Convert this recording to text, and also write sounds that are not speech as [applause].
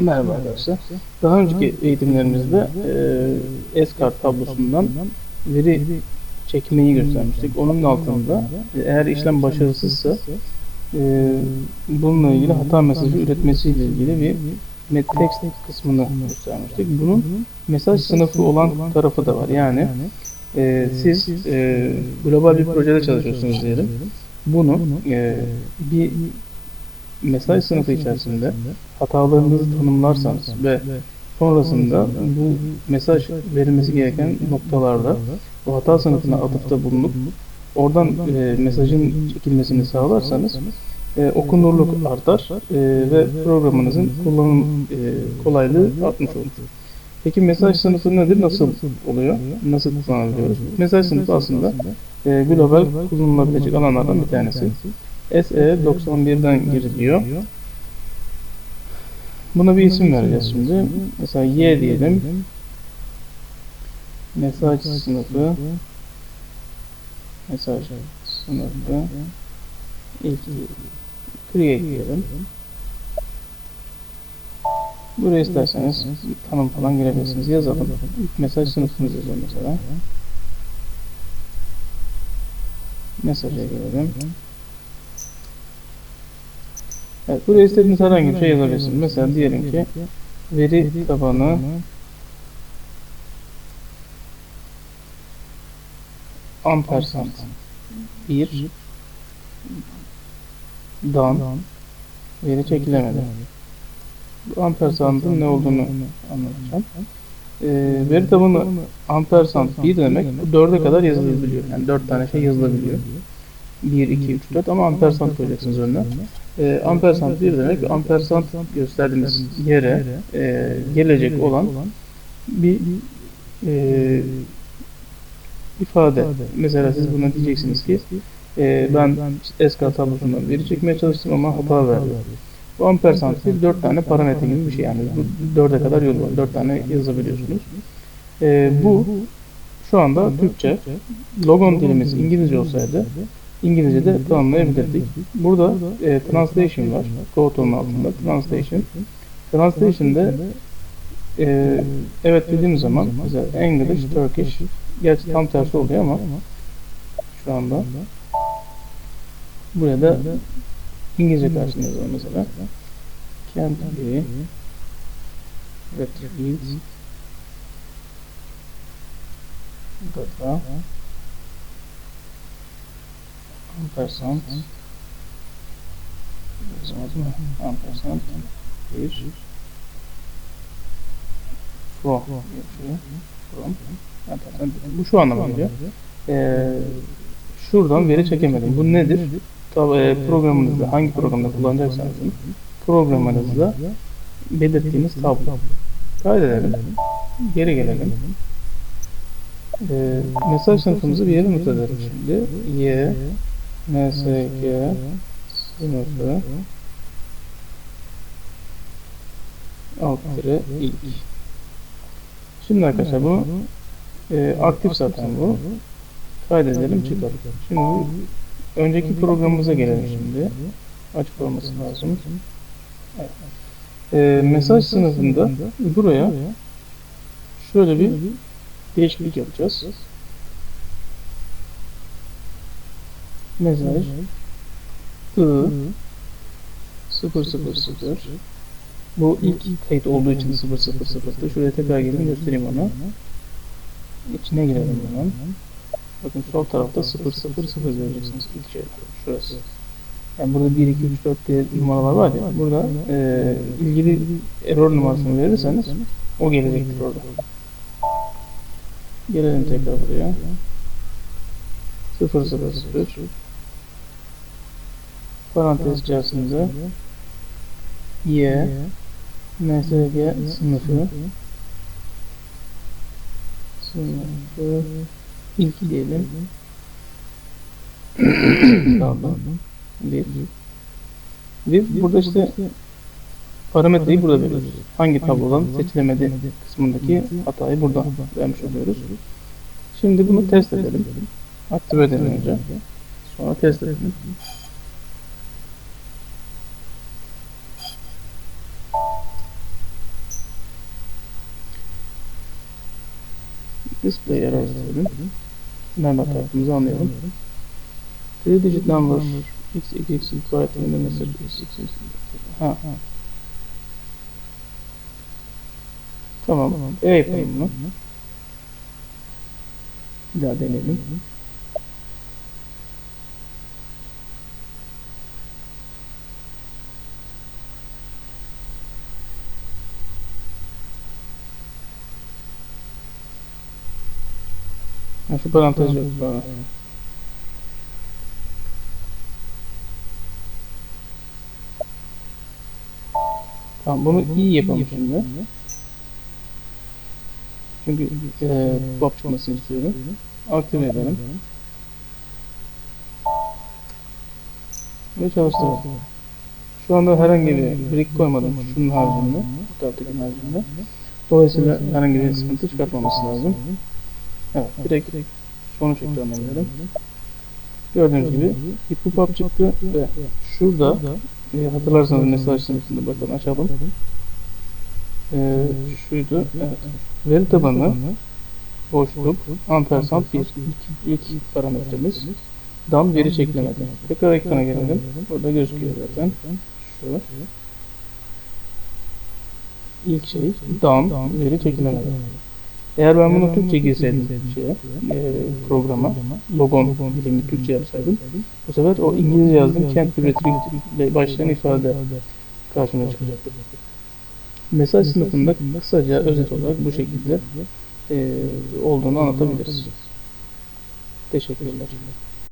Merhaba arkadaşlar. Daha önceki eğitimlerimizde e, S-Kart tablosundan veri çekmeyi göstermiştik. Onun altında e, eğer işlem başarısızsa e, bununla ilgili hata mesajı üretmesiyle ilgili bir mettext kısmını göstermiştik. Bunun mesaj sınıfı olan tarafı da var. Yani e, siz e, global bir projede çalışıyorsunuz diyelim. Bunu e, bir mesaj sınıfı içerisinde hatalarınızı tanımlarsanız ve sonrasında bu mesaj verilmesi gereken noktalarda o hata sınıfına atıfta bulunup oradan e, mesajın çekilmesini sağlarsanız e, okunurluk artar e, ve programınızın kullanım e, kolaylığı artmış olur. Peki mesaj sınıfı nedir? Nasıl oluyor? Nasıl kullanabiliyoruz? Mesaj sınıfı aslında e, global kullanılabilecek alanlardan bir tanesi. SE91'den giriliyor. Buna bir isim vereceğiz şimdi. Mesela Y diyelim. Mesaj sınıfı. Mesaj sınıfı. İlk create diyelim. Buraya isterseniz tanım falan girebilirsiniz. Yazalım. İlk mesaj sınıfımızı yazalım mesela. Mesaja girelim. Evet, buraya istediğiniz herhangi bir şey yazabilirsiniz. Mesela diyelim ki veri tabanı ampersand 1 dan veri çekilemedi. Bu ampersandın ne olduğunu anlatacağım. Ee, veri tabanı ampersand 1 demek bu 4'e kadar yazılabiliyor. Yani 4 tane şey yazılabiliyor. 1, 2, 3, 4 ama ampersand koyacaksınız önüne. E, ampersand 1 demek ampersand gösterdiğiniz yere e, gelecek olan bir e, ifade. Mesela siz buna diyeceksiniz ki e, ben SK tablosundan veri çekmeye çalıştım ama hata verdi. Bu ampersand 1 4 tane parametre gibi bir şey yani. 4'e kadar yol var. 4 tane yazabiliyorsunuz. E, bu şu anda Türkçe. Logon dilimiz İngilizce olsaydı İngilizce'de tanımlayabilirdik. Burada e, translation var. Goto'nun altında translation. Translation'da e, evet dediğim zaman mesela English, Turkish gerçi tam tersi oluyor ama şu anda buraya da İngilizce karşısında yazalım mesela. Can be retrieved data ampersand yazamadım mı? Ampersand bir from yapıyor. From ampersand bu şu anlama geliyor. Ee, şuradan veri çekemedim. Bu nedir? Tabi e, programınızda hangi programda kullanacaksanız programınızda belirttiğiniz tablo. Kaydedelim. Geri gelelim. Ee, mesaj sınıfımızı bir yere not edelim şimdi. Y MSG sınıfı alt tire ilk. Şimdi arkadaşlar bu e, aktif zaten bu. Kaydedelim çıkalım. Şimdi önceki programımıza gelelim şimdi. Açık olması lazım. E, mesaj sınıfında buraya şöyle bir değişiklik yapacağız. Mesaj I 000 Bu ilk kayıt olduğu için 000'tı. Şuraya tekrar gelin göstereyim onu. İçine girelim hemen. Bakın sol tarafta 000 göreceksiniz ilk şey. Şurası. Yani burada 1, 2, 3, 4 diye numaralar var ya. Burada e, ilgili error numarasını verirseniz o gelecektir orada. Gelelim tekrar buraya. 0 0 0 parantez içerisinde. Y MSG sınıfı. Sınıfı. İlk diyelim. [coughs] Pardon. Bir. Bir burada işte parametreyi burada veriyoruz. Hangi tablodan? Seçilemedi kısmındaki hatayı burada vermiş oluyoruz. Şimdi bunu test edelim. Aktive edelim önce. Sonra test edelim. Display. Nerede hata yaptığımızı anlayalım. 3 digit number x x x the message x x x ha. Tamam. E yapalım bunu. Bir daha deneyelim. Şu parantez yok. Ha. Tamam bunu iyi yapalım şimdi. Çünkü e, pop çıkmasını istiyorum. Aktive edelim. Ve çalıştıralım. Şu anda herhangi bir brick koymadım şunun haricinde. Bu taraftaki haricinde. Dolayısıyla herhangi bir sıkıntı çıkartmaması lazım. Evet, direkt sonuç ekranına gelelim. Gördüğünüz gibi bir pop-up çıktı ve şurada e, hatırlarsanız mesaj sınıfında bakın açalım. E, şuydu. Evet. Veri tabanı boşluk ampersand 1 ilk, ilk parametremiz dan veri çeklemedi. Tekrar ekrana gelelim. Burada gözüküyor zaten. Şu. İlk şey dan veri çekilemedi. Eğer ben bunu Türkçe girseydim şeye, e, programa, logon dilini Türkçe yapsaydım, bu sefer o İngilizce yazdığım kent ile başlayan ifade karşıma çıkacaktı. Mesaj sınıfında kısaca özet olarak bu şekilde e, olduğunu anlatabiliriz. Teşekkürler.